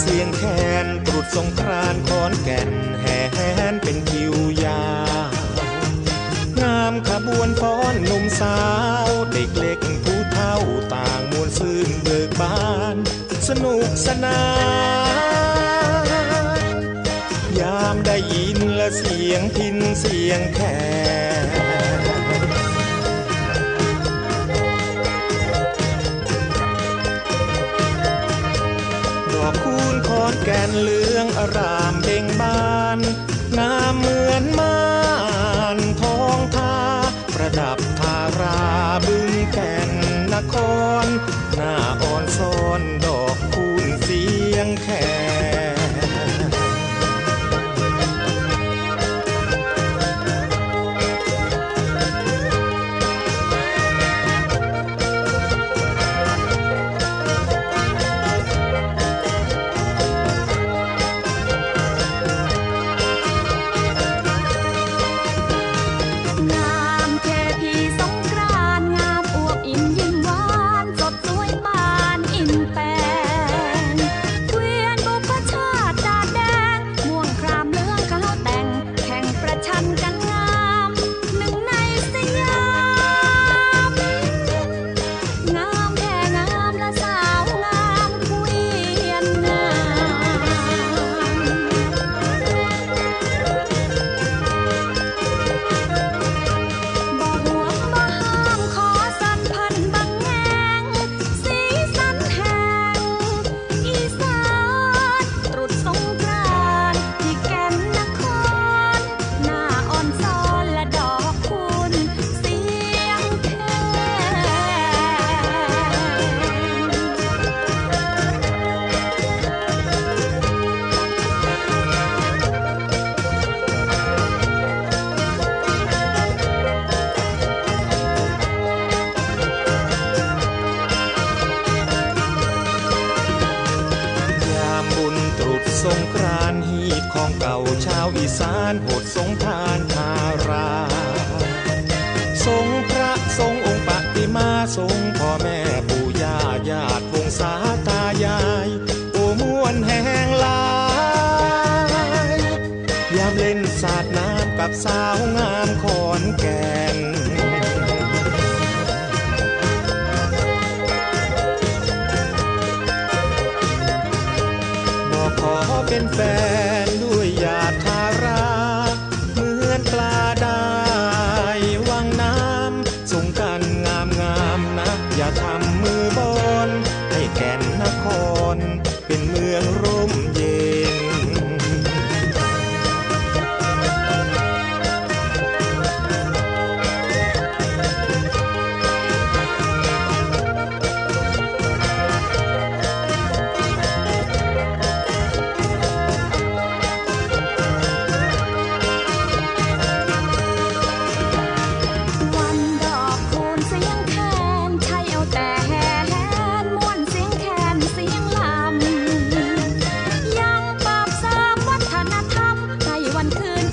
เสียงแคนตรุดสงกรานต์ขอนแก่นแห่แหนเป็นคิวยาวงามขบวนฟ้อนหนุ่มสาว เด็กเล็กผู้เฒ่าต่างมวลซื่นเบิกบาน สนุกสนาน ยามได้ยินและเสียงพินเสียงแคน แกนเหลืองอารามเบ่งบาน งามเหมือนม่านทองทาประดับทาราบึงแก่นนครานโหดสงทานทาราทรงพระทรงองค์ปฏิมาทรงพ่อแม่ปู่ย่าญาติวงศาตายายโอ้มวนแห่งลายยามเล่นสาดน้ำกับสาวงามขอนแก่นบอกขอเป็นแฟน ค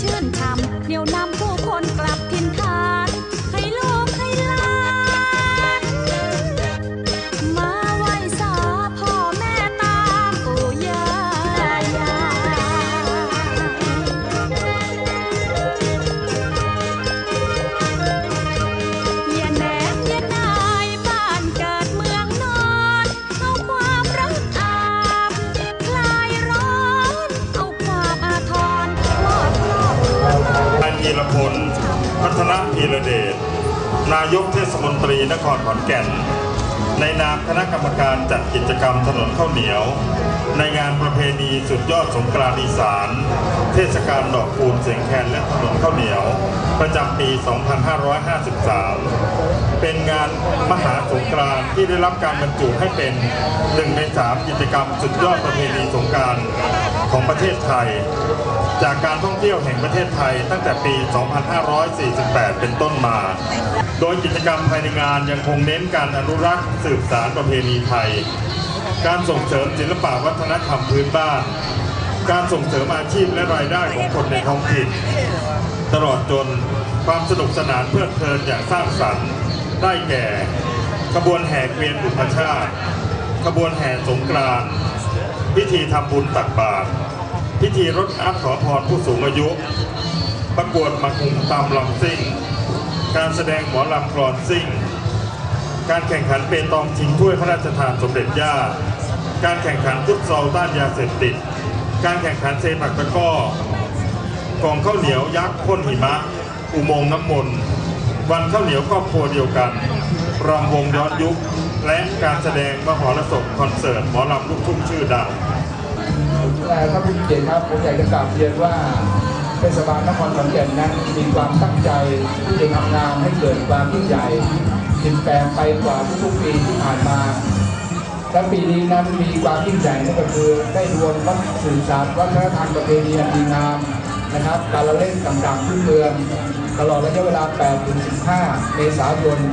ชื่นช่ำเดี๋ยวนะ นายกเทศมนตรีนครขอนแก่น ในนามคณะกรรมการจัดกิจกรรมถนนข้าวเหนียว ในงานประเพณีสุดยอดสงกรานต์อีสาน เทศกาลดอกคูณเสียงแคนและถนนข้าวเหนียว ประจำปี 2553 เป็นงานมหาสงกรานต์ที่ได้รับการบรรจุให้เป็นหนึ่งในสามกิจกรรมสุดยอดประเพณีสงกรารของประเทศไทย จากการท่องเที่ยวแห่งประเทศไทยตั้งแต่ปี 2548 เป็นต้นมา โดยกิจกรรมภายในงานยังคงเน้นการอนุรักษ์สืบสารประเพณีไทย การส่งเสริมศิลปะวัฒนธรรมพื้นบ้าน การส่งเสริมอาชีพและรายได้ของคนในท้องถิ่น ตลอดจนความสนุกสนานเพลิดเพลินอย่างสร้างสรรค์ ได้แก่ขบวนแห่เกวียนบุพชาติขบวนแห่สงกรานต์พิธีทำบุญตักบาตร พิธีรดน้ำขอพรผู้สูงอายุ ประกวดมักหุงตามลำซิ่ง การแสดงหมอลำกรอนซิ่ง การแข่งขันเปตองชิงถ้วยพระราชทานสมเด็จย่า การแข่งขันฟุตซอลต้านยาเสพติด การแข่งขันเซปักตะก้อกองข้าวเหนียวยักษ์พ่นหิมะ อุโมงค์น้ำมนต์วันข้าวเหนียวครอบครัวเดียวกันรำวงย้อนยุค และการแสดงมหรสพคอนเสิร์ตหมอลำลูกทุ่งชื่อดัง แต่ถ้าผู้เกียรติครับผมอยากจะกราบเรียนว่าเทศบาลนครขอนแก่นนั้นมีความตั้งใจที่จะทำงานให้เกิดความยิ่งใหญ่เปลี่ยนแปลงไปกว่าทุกๆปีที่ผ่านมาและปีนี้นั้นมีความยิ่งใหญ่นั่นก็คือได้รวมวัฒนสื่อสารวัฒนธรรมประเพณีอันดีงามนะครับ การละเล่นต่างๆพื้นเมือง ตลอดระยะเวลา 8-15 เมษายน 2553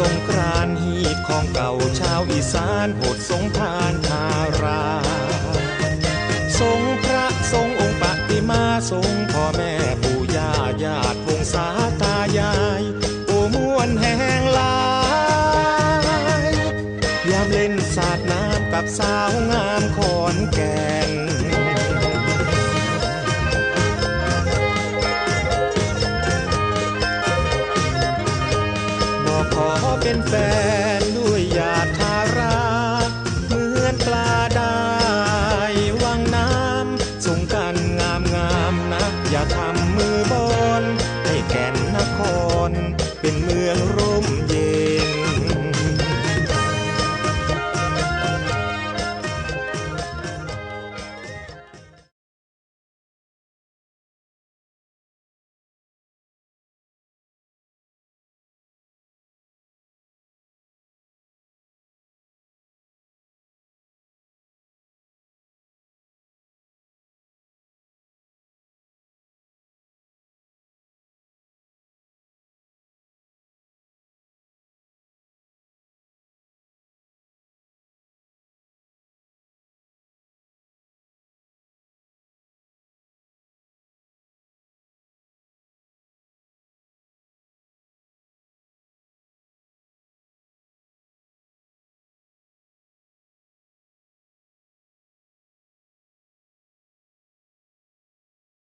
สงกรานฮีดของเก่าชาวอีสานโหดสงทานทารา สงพระสงองค์ปฏิมาสงพ่อแม่ปู่ย่าญาติวงศา ขอเป็นแฟน